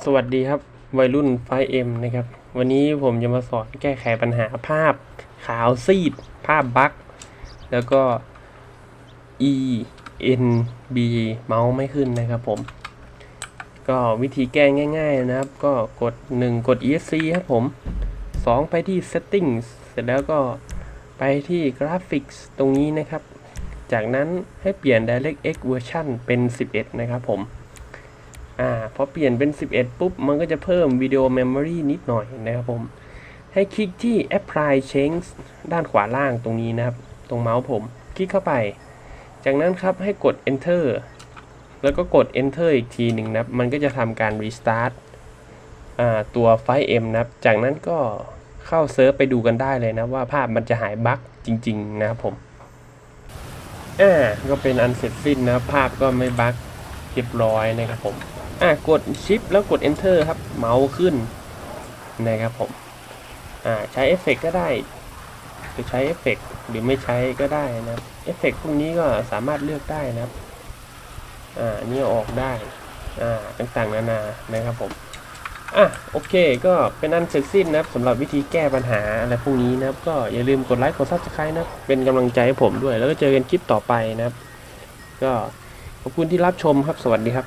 สวัสดีครับวัยรุ่น 5M นะครับ วันนี้ผมจะมาสอนแก้ไขปัญหาภาพ ขาวซีด ภาพบั๊กแล้วก็ E N B เมาส์ไม่ขึ้นนะครับผม ก็วิธีแก้ง่ายๆนะครับ ก็กด 1 กด ESC ครับผม 2 ไปที่ Settings เสร็จแล้วก็ไปที่ Graphics ตรงนี้นะครับ จากนั้นให้เปลี่ยน DirectX Version เป็น 11 นะครับผม อ่าพอเปลี่ยนเป็น 11 ปุ๊บ มันก็จะเพิ่มวิดีโอ Memory นิดหน่อยนะครับผม ให้คลิกที่ Apply Change ด้านขวาล่างตรงนี้นะครับ ตรงเมาส์ผม คลิกเข้าไป จากนั้นครับให้กด Enter แล้วก็กด Enter อีกทีหนึ่งนะครับ มันก็จะทำการ Restart อ่าตัวไฟล์ M นะครับ จากนั้นก็เข้าเซิร์ฟไปดูกันได้เลยนะว่าภาพมันจะหายบั๊กจริง ๆ นะครับผมอ่าก็เป็นอันเสร็จสิ้นนะภาพก็ไม่บั๊กเรียบร้อยนะครับผม อะกดชิปแล้วกด enter ครับ เมาส์ขึ้นนะครับผมอ่าใช้เอฟเฟกก็ได้หรือใช้เอฟเฟกหรือไม่ใช้ก็ได้นะครับเอฟเฟกพวกนี้ก็สามารถเลือกได้นะครับอ่านี่ออกได้อ่าต่างๆนานานะครับผมอะโอเคก็เป็นอันเสร็จสิ้นนะครับสำหรับวิธีแก้ปัญหาอะไรพวกนี้นะครับ ก็อย่าลืมกดไลค์กดซับสไครต์นะครับเป็นกำลังใจให้ผมด้วย แล้วก็เจอกันคลิปต่อไปนะครับ ก็ขอบคุณที่รับชมครับสวัสดีครับ